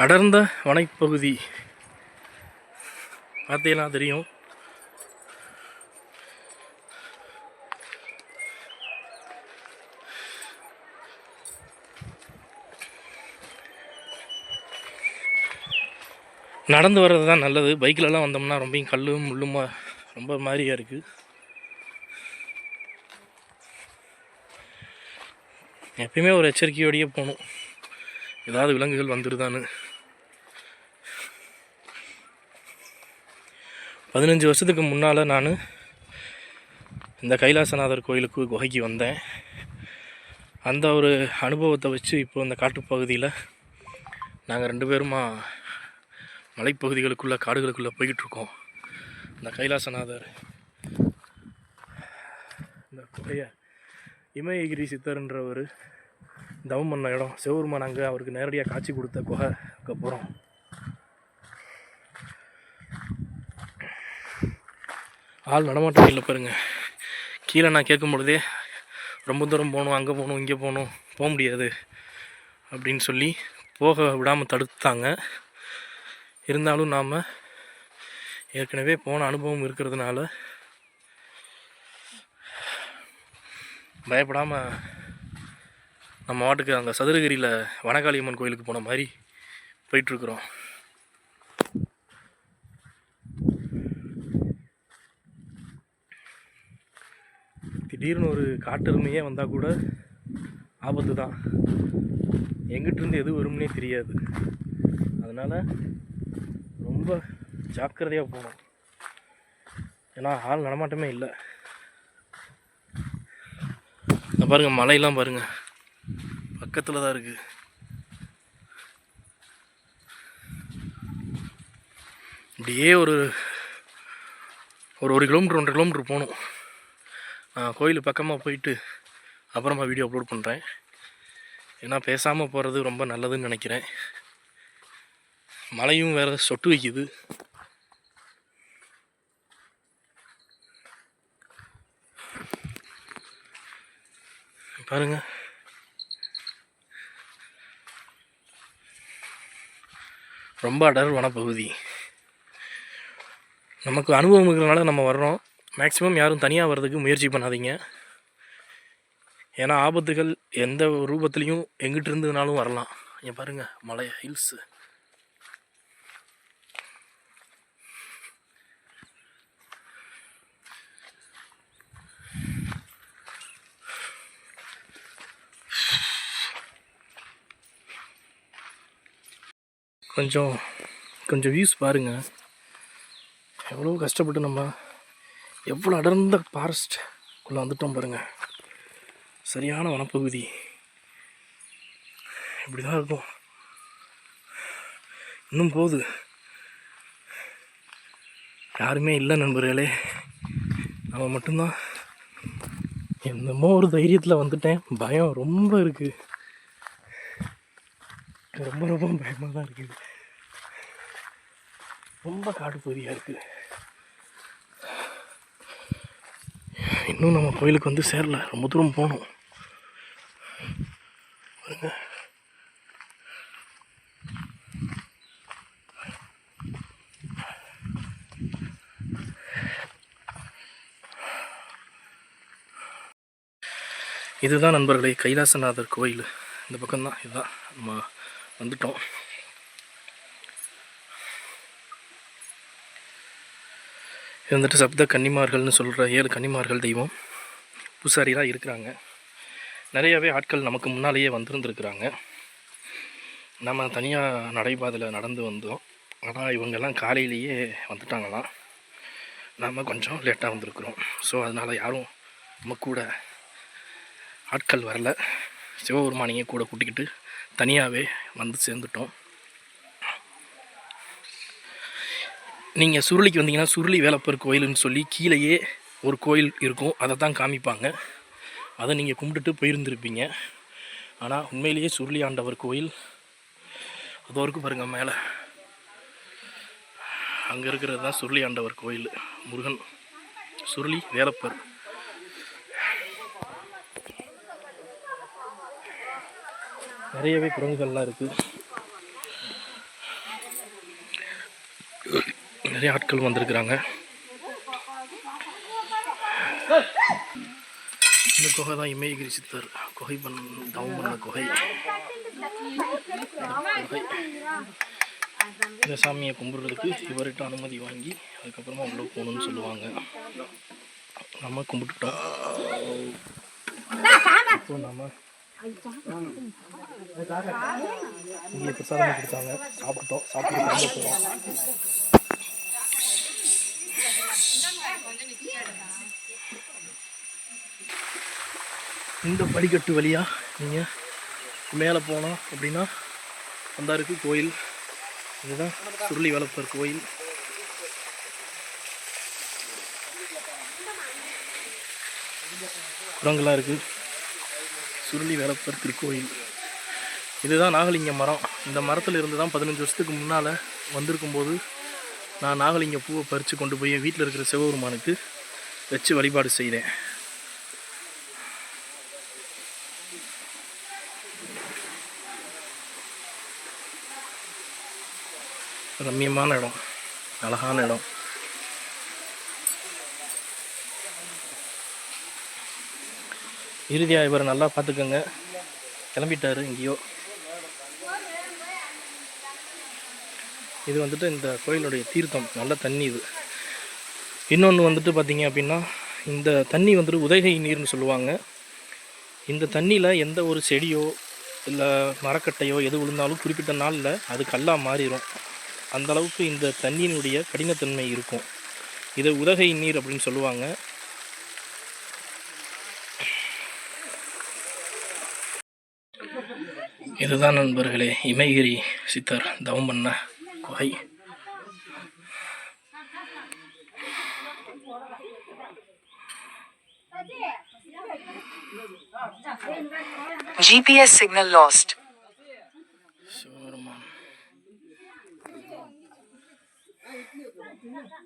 அடர்ந்த வனைப்பகுதி. பார்த்தீங்கன்னா தெரியும். நடந்து வர்றது தான் நல்லது. பைக்கிலலாம் வந்தோம்னா ரொம்பையும் கல்லும் முள்ளுமா ரொம்ப மாதிரியாக இருக்குது எப்பயுமே ஒரு எச்சரிக்கையோடையே போகணும் ஏதாவது விலங்குகள் வந்துருதான்னு. பதினஞ்சு வருஷத்துக்கு முன்னால் நான் இந்த கைலாசநாதர் கோயிலுக்கு குகைக்கு வந்தேன். அந்த ஒரு அனுபவத்தை வச்சு இப்போ இந்த காட்டுப்பகுதியில் நாங்கள் ரெண்டு பேருமா மலைப்பகுதிகளுக்குள்ளே காடுகளுக்குள்ளே போய்கிட்ருக்கோம் இந்த கைலாசநாதர் இந்த குகையை இமயகிரி சித்தர்ன்றவர் தவம் பண்ண இடம் சிவபெருமான் அங்கே அவருக்கு நேரடியாக காட்சி கொடுத்த குகைக்கப்புறம் அப்புறம் ஆள் நடமாட்டம் இல்லை பாருங்க. கீழே நான் கேட்கும் பொழுதே ரொம்ப தூரம் போகணும் அங்கே போகணும் இங்கே போகணும் போக முடியாது. அப்படின்னு சொல்லி போக விடாமல் தடுத்தாங்க. இருந்தாலும் நாம் ஏற்கனவே போன அனுபவம் இருக்கிறதுனால பயப்படாமல் நம்ம வாட்டுக்கு அங்கே சதுரகிரியில் வனகாளியம்மன் கோயிலுக்கு போன மாதிரி போயிட்டுருக்குறோம். திடீர்னு ஒரு காட்டெருமையே வந்தால் கூட ஆபத்து தான். எங்கிட்டிருந்து எது வரும்னே தெரியாது. அதனால் ரொம்ப ஜாக்கிரதையாக போகணும். ஏன்னா ஆள் நடமாட்டமே இல்லை. இந்த பாருங்கள் மலையெல்லாம் பாருங்கள் பக்கத்தில் தான் இருக்குது இப்படியே ஒரு ஒரு ஒரு கிலோமீட்டர் ஒன்றரை கிலோமீட்டர் போகணும். கோயில் பக்கமாக போயிட்டு அப்புறமா வீடியோ அப்லோட் பண்ணுறேன் ஏன்னா பேசாமல் போகிறது ரொம்ப நல்லதுன்னு நினைக்கிறேன். மழையும் வேறு சொட்டு வைக்குது. பாருங்கள் ரொம்ப அடர் வனப்பகுதி. நமக்கு அனுபவம் இருக்கிறனால நம்ம வர்றோம். மேக்ஸிமம் யாரும் தனியாக வர்றதுக்கு முயற்சி பண்ணாதீங்க. ஏன்னா ஆபத்துகள் எந்த ரூபத்துலேயும் எங்கிட்டு இருந்ததுனாலும் வரலாம். இங்கே பாருங்கள் மலை ஹில்ஸு கொஞ்சம் கொஞ்சம் வியூஸ் பாருங்கள் எவ்வளோ கஷ்டப்பட்டு நம்ம எவ்வளோ அடர்ந்த ஃபாரஸ்ட்குள்ளே வந்துட்டோம் பாருங்கள் சரியான வனப்பகுதி. இப்படி தான் இருக்கும். இன்னும் போகுது. யாருமே இல்லை நண்பர்களே. நம்ம மட்டும்தான். என்னமோ ஒரு தைரியத்தில் வந்துட்டேன். பயம் ரொம்ப இருக்குது ரொம்ப ரொம்ப பயமாக தான் இருக்குது. ரொம்ப காடு பகுதியாக இருக்குது இன்னும் நம்ம கோயிலுக்கு வந்து சேரல. ரொம்ப தூரம் போகணும். பாருங்க. இதுதான் நண்பர்களே கைலாசநாதர் கோயில். இந்த பக்கம்தான் இதுதான். நம்ம வந்துட்டோம். இது வந்துட்டு சப்த கன்னிமார்கள்னு சொல்கிற ஏழு கன்னிமார்கள் தெய்வம் பூசாரிலாம் இருக்கிறாங்க. நிறையாவே ஆட்கள் நமக்கு முன்னாலேயே வந்திருந்துருக்குறாங்க. நம்ம தனியாக நடைபாதையில் நடந்து வந்தோம். ஆனால் இவங்கெல்லாம் காலையிலேயே வந்துட்டாங்களாம். நாம் கொஞ்சம் லேட்டாக வந்திருக்கிறோம். ஸோ அதனால் யாரும் நம்ம கூட ஆட்கள் வரல. சிவபெருமானிங்க கூட கூட்டிக்கிட்டு தனியாகவே வந்து சேர்ந்துட்டோம். நீங்கள் சுருளிக்கு வந்தீங்கன்னா சுருளி வேலப்பர் கோயில்னு சொல்லி கீழேயே ஒரு கோயில் இருக்கும். அதை தான் காமிப்பாங்க. அதை நீங்கள் கும்பிட்டுட்டு போயிருந்திருப்பீங்க. ஆனால் உண்மையிலேயே சுருளி ஆண்டவர் கோயில் அதோ இருக்கு பாருங்கள் மேலே. அங்கே இருக்கிறது தான் சுருளி ஆண்டவர் கோயில். முருகன் சுருளி வேலப்பர். நிறையவே குரங்குகள்லாம் இருக்குது நிறைய ஆட்கள் வந்திருக்கிறாங்க. இந்த குகை தான் இமயகிரி சித்தர். குகை பண் தவம் பண்ண குகை. குகை இந்த சாமியை கும்பிட்றதுக்கு இவர்கிட்ட அனுமதி வாங்கி அதுக்கப்புறமா உள்ளே போகணும்னு சொல்லுவாங்க. நம்ம கும்பிட்டுட்டா. இப்போ நம்ம இங்கே பிரசாதம் கொடுத்தாங்க. சாப்பிட்டோம். சாப்பிட்டு போகிறோம் இந்த படிக்கட்டு வழியாக நீங்கள் மேலே போனோம் அப்படின்னா அந்த இருக்கு கோயில். இதுதான் சுருளி வளப்பர் கோயில். குரங்களாக இருக்குது சுருளி வேலப்பர் திருக்கோயில். இதுதான் நாகலிங்க மரம். இந்த மரத்தில் இருந்து தான் பதினஞ்சு வருஷத்துக்கு முன்னால் வந்திருக்கும்போது நான் நாகலிங்க பூவை பறித்து கொண்டு போய் வீட்டில் இருக்கிற சிவபெருமானுக்கு வச்சு வழிபாடு செய்தேன். ரம்மியமான இடம். அழகான இடம். இறுதியாக இவர் நல்லா பார்த்துக்கோங்க. கிளம்பிட்டாரு எங்கேயோ. இது வந்துட்டு இந்த கோயிலுடைய தீர்த்தம். நல்ல தண்ணி இது. இன்னொன்று வந்துட்டு பார்த்தீங்க அப்படின்னா இந்த தண்ணி வந்துட்டு உதகை நீர்னு சொல்லுவாங்க. இந்த தண்ணியில் எந்த ஒரு செடியோ இல்லை மரக்கட்டையோ எது விழுந்தாலும் குறிப்பிட்ட நாளில் அது கல்லாக மாறிடும் அந்த அளவுக்கு இந்த தண்ணியினுடைய கடினத்தன்மை இருக்கும். இதை உதகை நீர் அப்படின்னு சொல்லுவாங்க. இதுதான் நண்பர்களே இமயகிரி சித்தர் தவம் பண்ண குகை GPS signal lost.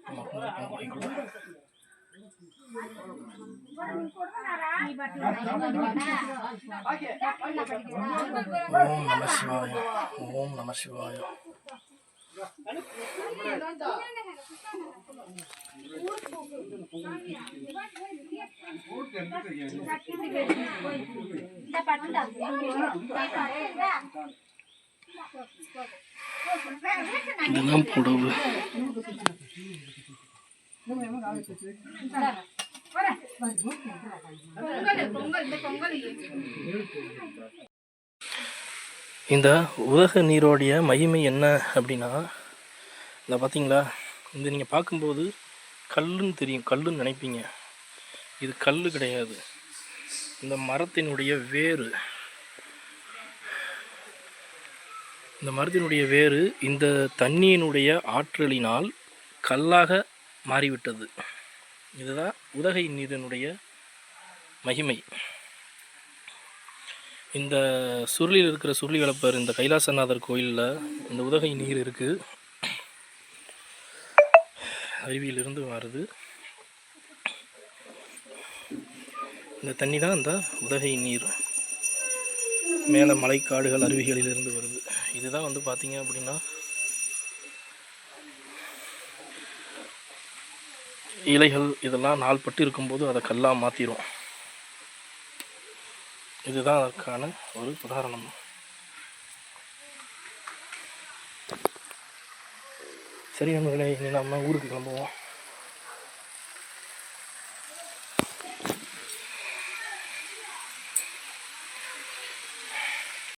நமக்கு இருக்கும் குகைக்குள்ள. ஓம் நம சிவாய ஓம் இதெல்லாம் புடவு. இந்த உலக நீரோடைய மகிமை என்ன அப்படின்னா இந்த பார்த்தீங்களா இந்த நீங்கள் பார்க்கும்போது கல்லுன்னு தெரியும் கல்லுன்னு நினைப்பீங்க. இது கல் கிடையாது. இந்த மரத்தினுடைய வேறு இந்த மரத்தினுடைய வேறு இந்த தண்ணியினுடைய ஆற்றலினால் கல்லாக மாறிவிட்டது. இதுதான் உதகை நீரினுடைய மகிமை. இந்த சுருளில் இருக்கிற சுருளி வளப்பர் இந்த கைலாசநாதர் கோயிலில் இந்த உதகை நீர் இருக்குது அருவியிலிருந்து வருது. இந்த தண்ணி தான் இந்த உதகை நீர். மேலே மலைக்காடுகள் அருவிகளிலிருந்து வருது. இதுதான் வந்து பார்த்தீங்க அப்படின்னா இலைகள் இதெல்லாம் நாள்பட்டு இருக்கும்போது அதை கல்லாக மாற்றிடும் இதுதான் அதற்கான ஒரு உதாரணம். சரி நண்பர்களே இனி நம்ம ஊருக்கு கிளம்புவோம்.